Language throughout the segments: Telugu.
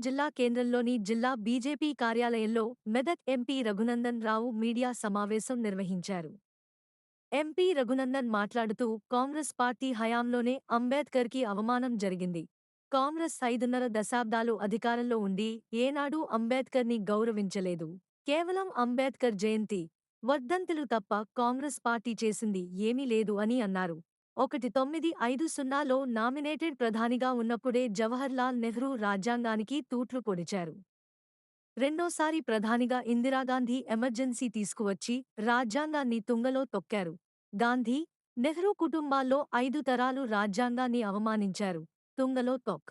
జిల్లా కేంద్రంలోని జిల్లా బీజేపీ కార్యాలయంలో మెదక్ ఎంపీ రఘునందన్ రావు మీడియా సమావేశం నిర్వహించారు. ఎంపీ రఘునందన్ మాట్లాడుతూ కాంగ్రెస్ పార్టీ హయాంలోనే అంబేద్కర్కి అవమానం జరిగింది. కాంగ్రెస్ ఐదున్నర దశాబ్దాలు అధికారంలో ఉండి ఏనాడూ అంబేద్కర్ని గౌరవించలేదు. కేవలం అంబేద్కర్ జయంతి వర్ధంతులు తప్ప కాంగ్రెస్ పార్టీ చేసింది ఏమీ లేదు అని అన్నారు. ఒకటి తొమ్మిది ఐదు సున్నాలో నామినేటెడ్ ప్రధానిగా ఉన్నప్పుడే జవహర్లాల్ నెహ్రూ రాజ్యాంగానికి తూట్లు పొడిచారు. రెండోసారి ప్రధానిగా ఇందిరాగాంధీ ఎమర్జెన్సీ తీసుకువచ్చి రాజ్యాంగాన్ని తుంగలో తొక్కారు. గాంధీ నెహ్రూ కుటుంబాల్లో ఐదు తరాలు రాజ్యాంగాన్ని అవమానించారు. తుంగలో తొక్.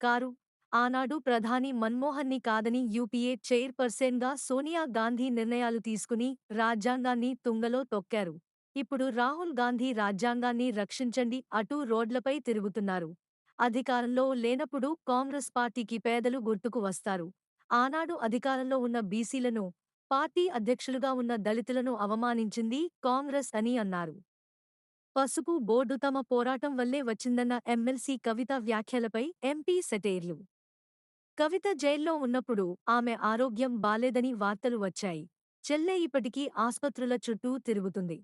కారు. ఆనాడు ప్రధాని మన్మోహన్ని కాదని యూపీఏ చైర్పర్సన్గా సోనియా గాంధీ నిర్ణయాలు తీసుకుని రాజ్యాంగాన్ని తుంగలో తొక్కారు. ఇప్పుడు రాహుల్ గాంధీ రాజ్యాంగాన్ని రక్షించండి అటూ రోడ్లపై తిరుగుతున్నారు. అధికారంలో లేనప్పుడు కాంగ్రెస్ పార్టీకి పేదలు గుర్తుకు వస్తారు. ఆనాడు అధికారంలో ఉన్న బీసీలను పార్టీ అధ్యక్షులుగా ఉన్న దళితులను అవమానించింది కాంగ్రెస్ అని అన్నారు. పసుపు బోర్డు తమ పోరాటం వల్లే వచ్చిందన్న ఎమ్మెల్సీ కవిత వ్యాఖ్యలపై ఎంపీ సెటేర్లు. కవిత జైల్లో ఉన్నప్పుడు ఆమె ఆరోగ్యం బాలేదని వార్తలు వచ్చాయి. చెల్లె ఇప్పటికీ ఆస్పత్రుల చుట్టూ తిరుగుతుంది.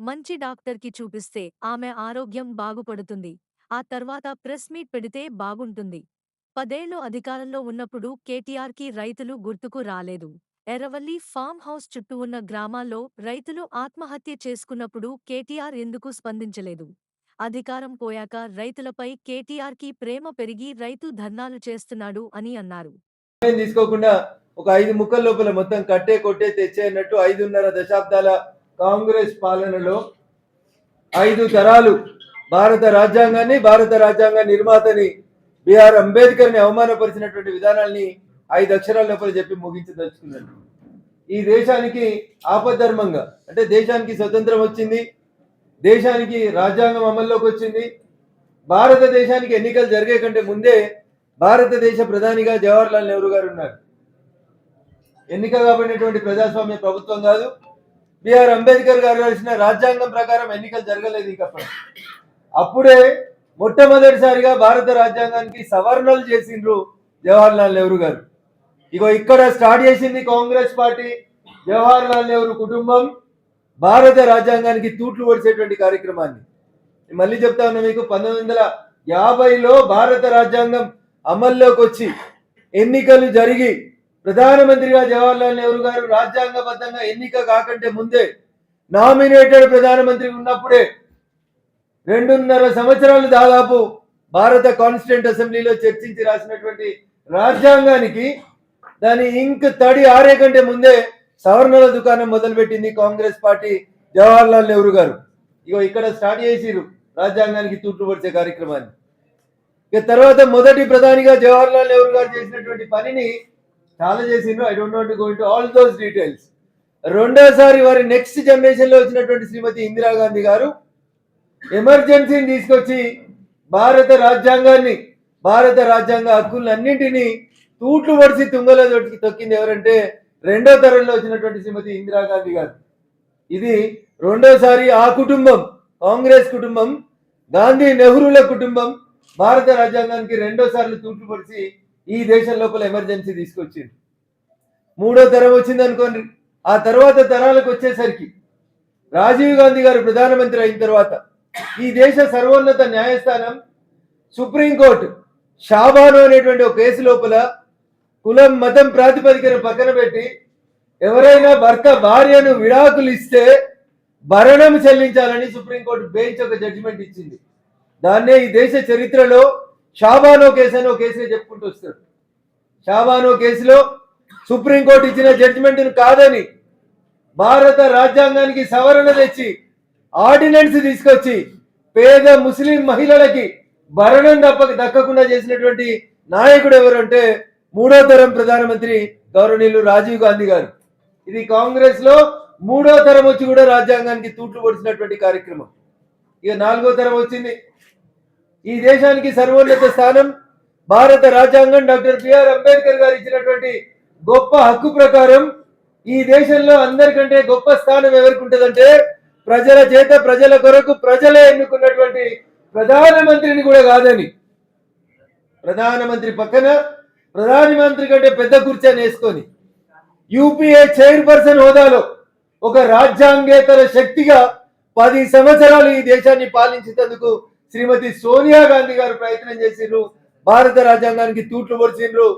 మంచి డాక్టర్కి చూపిస్తే ఆమె ఆరోగ్యం బాగుపడుతుంది. ఆ తర్వాత ప్రెస్ మీట్ పెడితే బాగుంటుంది. పదేళ్ళు అధికారంలో ఉన్నప్పుడు కేటీఆర్కి రైతులు గుర్తుకు రాలేదు. ఎర్రవల్లి ఫామ్ హౌస్ చుట్టూ ఉన్న గ్రామాల్లో రైతులు ఆత్మహత్య చేసుకున్నప్పుడు కేటీఆర్ ఎందుకు స్పందించలేదు? అధికారం పోయాక రైతులపై కేటీఆర్కి ప్రేమ పెరిగి రైతు ధర్నాలు చేస్తున్నాడు అని అన్నారు. తీసుకోకుండా ఒక ఐదు ముక్కల లోపల మొత్తం కట్టే కొట్టే తెచ్చేయన్నట్టు ఐదున్నర దశాబ్దాల కాంగ్రెస్ పాలనలో ఐదు తరాలు భారత రాజ్యాంగాన్ని భారత రాజ్యాంగ నిర్మాతని బిఆర్ అంబేద్కర్ని అవమానపరిచినటువంటి విధానాల్ని ఐదు అక్షరాల లోపల చెప్పి ముగించదలుచుకున్నాను ఈ దేశానికి ఆపద్ధర్మంగా అంటే దేశానికి స్వతంత్రం వచ్చింది దేశానికి రాజ్యాంగం అమల్లోకి వచ్చింది భారతదేశానికి ఎన్నికలు జరిగే కంటే ముందే భారతదేశ ప్రధానిగా జవహర్లాల్ నెహ్రూ గారు ఉన్నారు. ఎన్నిక కాబడినటువంటి ప్రజాస్వామ్య ప్రభుత్వం కాదు బిఆర్ అంబేద్కర్ గారు రాసిన రాజ్యాంగం ప్రకారం ఎన్నికలు జరగలేదు ఇక అప్పుడే మొట్టమొదటిసారిగా భారత రాజ్యాంగానికి సవరణలు చేసిండ్రు జవహర్లాల్ నెహ్రూ గారు. ఇగో ఇక్కడ స్టార్ట్ చేసింది కాంగ్రెస్ పార్టీ జవహర్లాల్ నెహ్రూ కుటుంబం భారత రాజ్యాంగానికి తూట్లు పొడిచేటువంటి కార్యక్రమాన్ని. మళ్ళీ చెప్తా ఉన్నా మీకు పంతొమ్మిది వందల యాభైలో భారత రాజ్యాంగం అమల్లోకి వచ్చి ఎన్నికలు జరిగి ప్రధానమంత్రిగా జవహర్లాల్ నెహ్రూ గారు రాజ్యాంగబద్ధంగా ఎన్నిక కాకంటే ముందే నామినేటెడ్ ప్రధానమంత్రి ఉన్నప్పుడే రెండున్నర సంవత్సరాలు దాదాపు భారత కాన్స్టిట్యూంట్ అసెంబ్లీలో చర్చించి రాసినటువంటి రాజ్యాంగానికి దాని ఇంక్ తడి ఆరే కంటే ముందే సవర్ణల దుకాణం మొదలుపెట్టింది కాంగ్రెస్ పార్టీ జవహర్లాల్ నెహ్రూ గారు. ఇగో ఇక్కడ స్టార్ట్ చేసిరు రాజ్యాంగానికి తూట్లుపరిచే కార్యక్రమాన్ని. ఇక తర్వాత మొదటి ప్రధానిగా జవహర్లాల్ నెహ్రూ గారు చేసినటువంటి పనిని చాలా చేసిండ్రు I don't not going to all those details రెండోసారి వారి నెక్స్ట్ జనరేషన్లో వచ్చినటువంటి శ్రీమతి ఇందిరాగాంధీ గారు ఎమర్జెన్సీని తీసుకొచ్చి భారత రాజ్యాంగాన్ని భారత రాజ్యాంగ హక్కులన్నింటినీ తూట్లు పడిచి తుంగలో తొక్కి- తొక్కింది ఎవరంటే రెండో తరంలో వచ్చినటువంటి శ్రీమతి ఇందిరాగాంధీ గారు. ఇది రెండోసారి ఆ కుటుంబం కాంగ్రెస్ కుటుంబం గాంధీ నెహ్రూల కుటుంబం భారత రాజ్యాంగానికి రెండోసార్లు తూట్లు పడిచి ఈ దేశం లోపల ఎమర్జెన్సీ తీసుకొచ్చింది. మూడో తరం వచ్చింది అనుకోండి. ఆ తర్వాత తరాలకు వచ్చేసరికి రాజీవ్ గాంధీ గారు ప్రధానమంత్రి అయిన తర్వాత ఈ దేశ సర్వోన్నత న్యాయస్థానం సుప్రీంకోర్టు షాబాను అనేటువంటి ఒక కేసు లోపల కులం మతం ప్రాతిపదికన పక్కన పెట్టి ఎవరైనా భర్త భార్యను విడాకులు ఇస్తే భరణం చెల్లించాలని సుప్రీంకోర్టు బెంచ్ ఒక జడ్జిమెంట్ ఇచ్చింది. దాన్నే ఈ దేశ చరిత్రలో షాబానో కేసు అని చెప్పుకుంటూ వస్తారు. షాబానో కేసులో సుప్రీంకోర్టు ఇచ్చిన జడ్జిమెంట్ను కాదని భారత రాజ్యాంగానికి సవరణ తెచ్చి ఆర్డినెన్స్ తీసుకొచ్చి పేద ముస్లిం మహిళలకి భరణం దప్ప దక్కకుండా చేసినటువంటి నాయకుడు ఎవరంటే మూడో తరం ప్రధానమంత్రి గౌరవనీయులు రాజీవ్ గాంధీ గారు. ఇది కాంగ్రెస్లో మూడో తరం వచ్చి కూడా రాజ్యాంగానికి తూట్లు పొడిచినటువంటి కార్యక్రమం. ఇక నాలుగో తరం వచ్చింది. ఈ దేశానికి సర్వోన్నత స్థానం భారత రాజ్యాంగం డాక్టర్ బిఆర్ అంబేద్కర్ గారు ఇచ్చినటువంటి గొప్ప హక్కు ప్రకారం ఈ దేశంలో అందరికంటే గొప్ప స్థానం ఎవరికి ఉంటుందంటే ప్రజల చేత ప్రజల కొరకు ప్రజలే ఎన్నుకున్నటువంటి ప్రధానమంత్రిని కూడా కాదని. ప్రధానమంత్రి పక్కన ప్రధానమంత్రి కంటే పెద్ద కూర్చొని వేసుకొని యూపీఏ చైర్పర్సన్ హోదాలో ఒక రాజ్యాంగేతర శక్తిగా పది సంవత్సరాలు ఈ దేశాన్ని పాలించేందుకు శ్రీమతి సోనియా గాంధీ గారు ప్రయత్నం చేసిండ్రు. భారత రాజ్యాంగానికి తూట్లు పొడిచిండ్రు.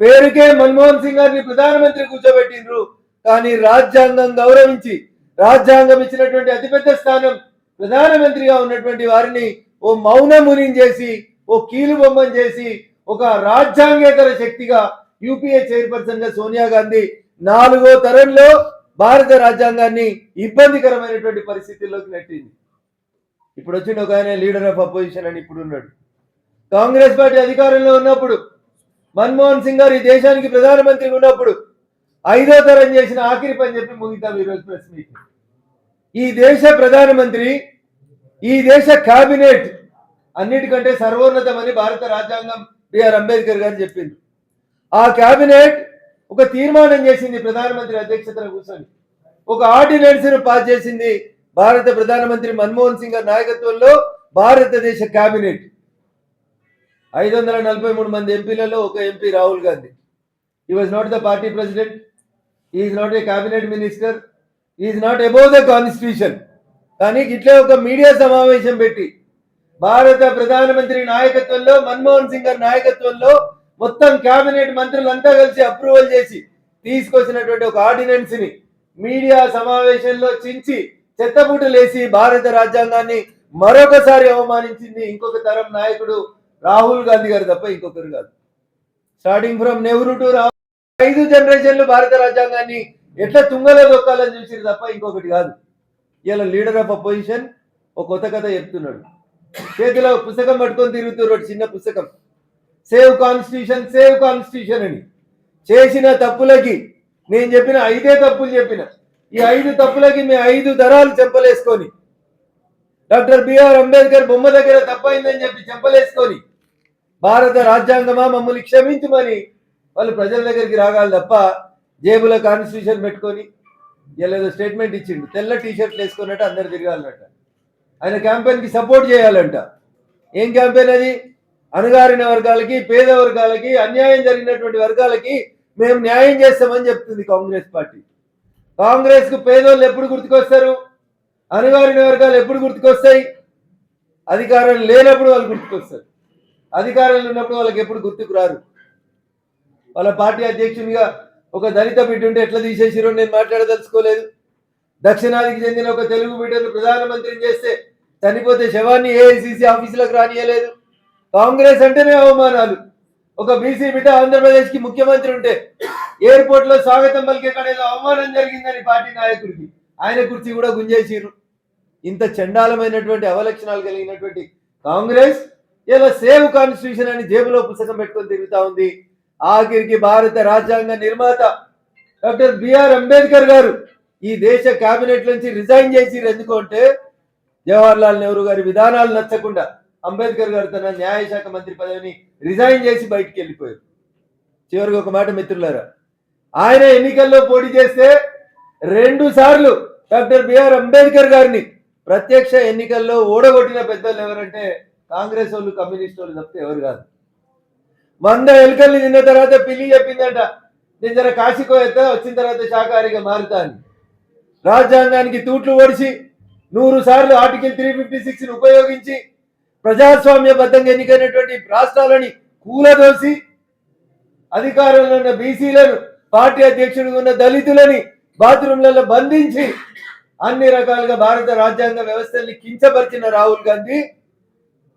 పేరుకే మన్మోహన్ సింగ్ గారిని ప్రధానమంత్రి కూర్చోబెట్టిండ్రు. కానీ రాజ్యాంగం గౌరవించి రాజ్యాంగం ఇచ్చినటువంటి అతిపెద్ద స్థానం ప్రధానమంత్రిగా ఉన్నటువంటి వారిని ఓ మౌనముని చేసి ఓ కీలు బొమ్మని చేసి ఒక రాజ్యాంగేతర శక్తిగా యూపీఏ చైర్పర్సన్గా సోనియా గాంధీ నాలుగో తరంలో భారత రాజ్యాంగాన్ని ఇబ్బందికరమైనటువంటి పరిస్థితుల్లోకి నెట్టింది. ఇప్పుడు వచ్చిన ఒక ఆయన లీడర్ ఆఫ్ అపోజిషన్ అని ఇప్పుడు ఉన్నాడు కాంగ్రెస్ పార్టీ అధికారంలో ఉన్నప్పుడు మన్మోహన్ సింగ్ గారు ఈ దేశానికి ప్రధానమంత్రిగా ఉన్నప్పుడు ఐదో తరం చేసిన ఆఖరి పని చెప్పి ముగితాం ఈరోజు ప్రెస్ మీట్ ఈ దేశ ప్రధానమంత్రి ఈ దేశ కేబినెట్ అన్నిటికంటే సర్వోన్నతమని భారత రాజ్యాంగం బిఆర్ అంబేద్కర్ గారు చెప్పింది ఆ కేబినెట్ ఒక తీర్మానం చేసింది ప్రధానమంత్రి అధ్యక్షతన కూర్చొని. ఒక ఆర్డినెన్స్ను పాస్ చేసింది భారత ప్రధానమంత్రి మన్మోహన్ సింగ్ గారి నాయకత్వంలో భారతదేశ కేబినెట్ ఐదు వందల నలభై మూడు మంది ఎంపీలలో ఒక MP Rahul Gandhi. He was not the party president is not a cabinet minister is not above the constitution కానీ ఇట్లే ఒక మీడియా సమావేశం పెట్టి భారత ప్రధానమంత్రి నాయకత్వంలో మన్మోహన్ సింగ్ గారి నాయకత్వంలో మొత్తం కేబినెట్ మంత్రులంతా కలిసి అప్రూవల్ చేసి తీసుకొచ్చినటువంటి ఒక ఆర్డినెన్స్ని మీడియా సమావేశంలో చించి చెత్తబుట్టలేసి భారత రాజ్యాంగాన్ని మరొకసారి అవమానించింది ఇంకొక తరం నాయకుడు రాహుల్ గాంధీ గారు తప్ప ఇంకొకరు కాదు. Starting from Nehru to Rahul ఐదు జనరేషన్లు భారత రాజ్యాంగాన్ని ఎట్లా తుంగలో దొక్కాలని చూసిరు తప్ప ఇంకొకటి కాదు. ఇలా లీడర్ ఆఫ్ అపోజిషన్ ఒక కొత్త కథ చెప్తున్నాడు. చేతిలో పుస్తకం పట్టుకొని తిరుగుతున్నాడు చిన్న పుస్తకం. సేవ్ కాన్స్టిట్యూషన్ సేవ్ కాన్స్టిట్యూషన్ అని. చేసిన తప్పులకి నేను చెప్పిన ఐదే తప్పులు చెప్పిన. ఈ ఐదు తప్పులకి మేము ఐదు దరాలు చెంపలేసుకొని. డాక్టర్ బిఆర్ అంబేద్కర్ బొమ్మ దగ్గర తప్పైందని చెప్పి చెంపలేసుకొని భారత రాజ్యాంగమా మమ్మల్ని క్షమించమని వాళ్ళు ప్రజల దగ్గరికి రాగాలి తప్ప జేబులో కాన్స్టిట్యూషన్ పెట్టుకొని ఏదో స్టేట్మెంట్ ఇచ్చిండు. తెల్ల టీషర్ట్లు వేసుకున్నట్టు అందరు తిరగాలన్నట్ట ఆయన క్యాంపెయిన్కి సపోర్ట్ చేయాలంట. ఏం క్యాంపెయిన్ అది? అణగారిన వర్గాలకి పేద వర్గాలకి అన్యాయం జరిగినటువంటి వర్గాలకి మేము న్యాయం చేస్తామని చెప్తుంది కాంగ్రెస్ పార్టీ. కాంగ్రెస్కు పేదోళ్ళు ఎప్పుడు గుర్తుకొస్తారు? అనివార్య వర్గాలు ఎప్పుడు గుర్తుకొస్తాయి? అధికారం లేనప్పుడు వాళ్ళు గుర్తుకొస్తారు. అధికారంలో ఉన్నప్పుడు వాళ్ళకి ఎప్పుడు గుర్తుకు రారు. వాళ్ళ పార్టీ అధ్యక్షునిగా ఒక దళిత బిడ్డ ఉంటే ఎట్లా తీసేసిరో నేను మాట్లాడదలుచుకోలేదు. దక్షిణాదికి చెందిన ఒక తెలుగు బిడ్డను ప్రధానమంత్రిని చేస్తే చనిపోతే శవాన్ని ఏఐసిసి ఆఫీసులకు రానియలేదు. కాంగ్రెస్ అంటేనే అవమానాలు. ఒక బీసీ బిడ్డ ఆంధ్రప్రదేశ్కి ముఖ్యమంత్రి ఉంటే ఎయిర్పోర్ట్లో స్వాగతం పలికే కాడ ఏదో అవమానం జరిగిందని పార్టీ నాయకుడికి. ఆయన కుర్చీ కూడా గుంజేసిరు ఇంత చండాలమైనటువంటి అవలక్షణాలు కలిగినటువంటి కాంగ్రెస్ ఇలా సేవ్ కాన్స్టిట్యూషన్ అని జేబులో పుస్తకం పెట్టుకొని తిరుగుతా ఉంది. ఆఖరికి భారత రాజ్యాంగ నిర్మాత డాక్టర్ బిఆర్ అంబేద్కర్ గారు ఈ దేశ కేబినెట్ నుంచి రిజైన్ చేసి ఎందుకంటే జవహర్లాల్ నెహ్రూ గారి విధానాలు నచ్చకుండా అంబేద్కర్ గారు తన న్యాయశాఖ మంత్రి పదవిని రిజైన్ చేసి బయటికి వెళ్ళిపోయారు చివరికి ఒక మాట మిత్రులారా ఆయన ఎన్నికల్లో పోటీ చేస్తే రెండు సార్లు డాక్టర్ బిఆర్ అంబేద్కర్ గారిని ప్రత్యక్ష ఎన్నికల్లో ఓడగొట్టిన పెద్దలు ఎవరంటే కాంగ్రెస్ వాళ్ళు కమ్యూనిస్ట్ వాళ్ళు తప్పితే ఎవరు కాదు. వంద ఎలుకల్ని తిన్న తర్వాత పిల్లి చెప్పిందంట నేను జర కాశీకో వచ్చిన తర్వాత శాఖాహారిగా మారుతా అని. రాజ్యాంగానికి తూట్లు ఓడిచి నూరు సార్లు ఆర్టికల్ త్రీ ఫిఫ్టీ సిక్స్ని ఉపయోగించి ప్రజాస్వామ్యబద్ధంగా ఎన్నికైనటువంటి రాష్ట్రాలని కూలదోసి అధికారంలో ఉన్న బీసీలను పార్టీ అధ్యక్షుడిగా ఉన్న దళితులని బాత్రూంలలో బంధించి అన్ని రకాలుగా భారత రాజ్యాంగ వ్యవస్థల్ని కించపరిచిన రాహుల్ గాంధీ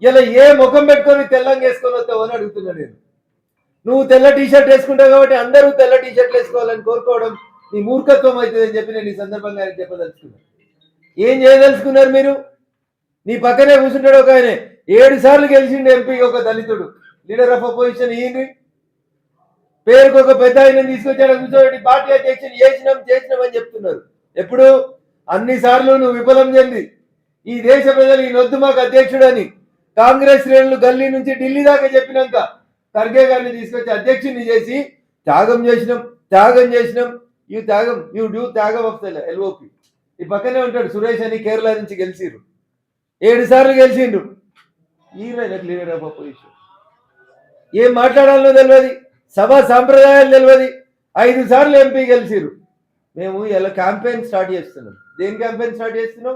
ఇలా ఏ ముఖం పెట్టుకొని తెల్లంగా వేసుకొని వస్తావు అని అడుగుతున్నా నేను. నువ్వు తెల్ల టీ షర్ట్ వేసుకుంటావు కాబట్టి అందరూ తెల్ల టీషర్ట్లు వేసుకోవాలని కోరుకోవడం నీ మూర్ఖత్వం అవుతుంది అని చెప్పి నేను ఈ సందర్భంగా ఆయన చెప్పదలుచుకున్నాను ఏం చేయదలుచుకున్నారు మీరు? నీ పక్కనే కూర్చుంటాడు ఒక ఆయన. ఏడు సార్లు గెలిచిండు ఎంపీ ఒక దళితుడు. లీడర్ ఆఫ్ అపోజిషన్ ఈయన పేరుకు ఒక పెద్ద ఆయన తీసుకొచ్చాడు. కూర్చోబెట్టి పార్టీ అధ్యక్షులు చేసినాం చేసినాం అని చెప్తున్నారు. ఎప్పుడు? అన్ని సార్లు నువ్వు విఫలం చెంది. ఈ దేశ ప్రజలు ఈ నొద్దు మాకు అధ్యక్షుడని. కాంగ్రెస్ శ్రేణులు గల్లీ నుంచి ఢిల్లీ దాకా చెప్పినాక ఖర్గే గారిని తీసుకొచ్చి అధ్యక్షుడిని చేసి త్యాగం చేసినాం త్యాగం చేసినాం. యూ త్యాగం యూ డ్యూ త్యాగం ఆఫ్ ఎల్ఓపి. ఈ పక్కనే ఉంటాడు సురేష్ అని కేరళ నుంచి గెలిచిర్రు. ఏడు సార్లు గెలిచిండు. ఈయన లీడర్ ఆఫ్ అపోజిషన్ ఏం మాట్లాడాలో తెలియదు సభ సాంప్రదాయాలు తెలియదు. ఐదు సార్లు ఎంపీ గెలిచిరు మేము ఇలా క్యాంపెయిన్ స్టార్ట్ చేస్తున్నాం. దేని క్యాంపెయిన్ స్టార్ట్ చేస్తున్నాం?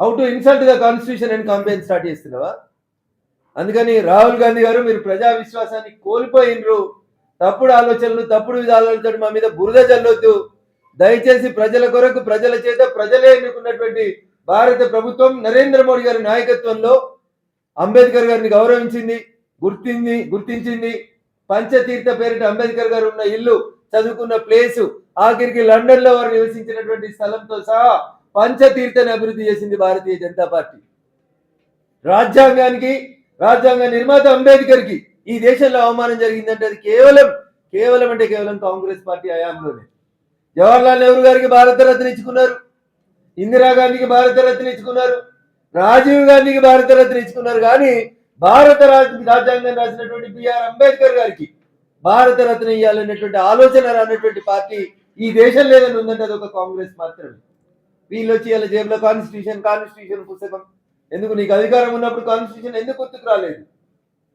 How to insult the constitution and campaign start చేస్తున్నావా? అందుకని రాహుల్ గాంధీ గారు మీరు ప్రజా విశ్వాసాన్ని కోల్పోయినరు తప్పుడు ఆలోచనలు తప్పుడు విధానాలతో మా మీద బురద చల్లొద్దు. దయచేసి ప్రజల కొరకు ప్రజల చేత ప్రజలే ఎన్నుకున్నటువంటి భారత ప్రభుత్వం నరేంద్ర మోడీ గారి నాయకత్వంలో అంబేద్కర్ గారిని గౌరవించింది గుర్తింది గుర్తించింది. పంచతీర్థ పేరిట అంబేద్కర్ గారు ఉన్న ఇల్లు చదువుకున్న ప్లేసు ఆఖరికి లండన్లో వారు నివసించినటువంటి స్థలంతో సహా పంచతీర్థని అభివృద్ధి చేసింది భారతీయ జనతా పార్టీ. రాజ్యాంగానికి రాజ్యాంగ నిర్మాత అంబేద్కర్కి ఈ దేశంలో అవమానం జరిగిందంటే అది కేవలం కేవలం అంటే కేవలం కాంగ్రెస్ పార్టీ హయాంలోనే. జవహర్లాల్ నెహ్రూ గారికి భారతరత్న ఇచ్చుకున్నారు. ఇందిరాగాంధీకి భారతరత్న ఇచ్చుకున్నారు. రాజీవ్ గాంధీకి భారతరత్న ఇచ్చుకున్నారు. కానీ భారత రాజ్యాంగం రాసినటువంటి బిఆర్ అంబేద్కర్ గారికి భారతరత్న ఇవ్వాలనేటువంటి ఆలోచన రానటువంటి పార్టీ ఈ దేశం లేదని ఉందంటే అది ఒక కాంగ్రెస్ మాత్రమే. వీళ్ళు వచ్చి ఇలా జేబులో కాన్స్టిట్యూషన్ కాన్స్టిట్యూషన్ పుస్తకం. ఎందుకు నీకు అధికారం ఉన్నప్పుడు కాన్స్టిట్యూషన్ ఎందుకు గుర్తుకు రాలేదు?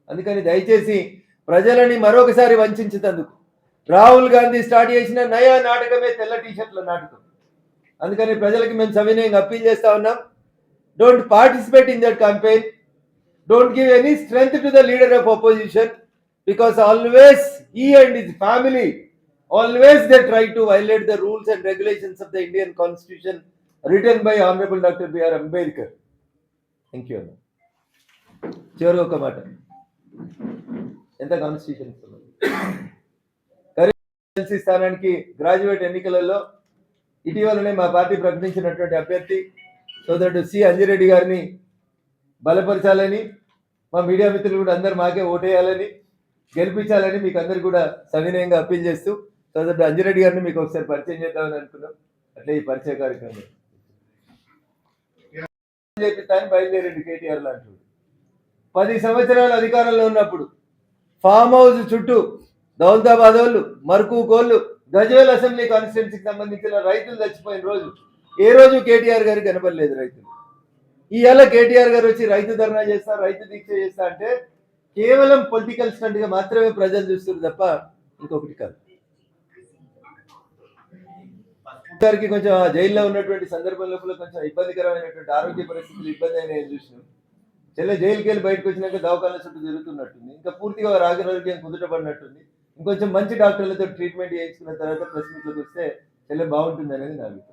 అందుకని దయచేసి ప్రజలని మరొకసారి వంచేందుకు రాహుల్ గాంధీ స్టార్ట్ చేసిన నయా నాటకమే తెల్ల టీషర్ట్ల నాటకం. అందుకని ప్రజలకి మేము సవినయంగా అప్పీల్ చేస్తా ఉన్నాం. Don't participate in that campaign don't give any strength to the leader of opposition because always he and his family always they try to violate the rules and regulations of the Indian constitution written by honourable doctor BR Ambedkar thank you అన్న చివరి ఒక మాట. ఎంత కాన్స్టిట్యూషన్ ఎమ్మెల్సీ స్థానానికి గ్రాడ్యుయేట్ ఎన్నికలలో ఇటీవలనే మా పార్టీ ప్రకటించినటువంటి అభ్యర్థి సోదరుడు సి. అంజిరెడ్డి గారిని బలపరచాలని మా మీడియా మిత్రులు కూడా అందరు మాకే ఓటేయాలని గెలిపించాలని మీకు అందరు కూడా సవినయంగా అప్పీల్ చేస్తూ సోదరుడు అంజిరెడ్డి గారిని మీకు ఒకసారి పరిచయం చేద్దామని అనుకున్నాం. అట్లే ఈ పరిచయ కార్యక్రమం. చేపిస్తాను బయలుదేరండి కేటీఆర్ లాంటి పది సంవత్సరాలు అధికారంలో ఉన్నప్పుడు ఫామ్ హౌస్ చుట్టూ దౌలతాబాద్ వాళ్ళు మరుకు కోళ్ళు గజ్వేల్ అసెంబ్లీ కాన్స్టిట్యున్సీకి సంబంధించిన రైతులు చచ్చిపోయిన రోజు ఏ రోజు కేటీఆర్ గారికి కనపడలేదు రైతులు. ఇవాళ కేటీఆర్ గారు వచ్చి రైతు ధర్నా చేస్తా రైతు దీక్ష చేస్తా అంటే కేవలం పొలిటికల్ స్టంట్గా మాత్రమే ప్రజలు చూస్తారు తప్ప ఇంకొకటి కాదు. గారికి కొంచెం ఆ జైల్లో ఉన్నటువంటి సందర్భం లోపల కొంచెం ఇబ్బందికరమైనటువంటి ఆరోగ్య పరిస్థితులు ఇబ్బంది అయినా చూసినాం. చెల్లె జైలుకి వెళ్ళి బయటకు వచ్చినాక దవాఖాన చుట్టూ జరుగుతున్నట్టుంది ఇంకా పూర్తిగా వారి ఆరోగ్యం కుదుటపడినట్టుంది. ఇంకొంచెం మంచి డాక్టర్లతో ట్రీట్మెంట్ చేయించుకున్న తర్వాత ప్రెస్ మీట్లోకి వస్తే చెల్లె బాగుంటుంది అనేది నా అభిప్రాయం.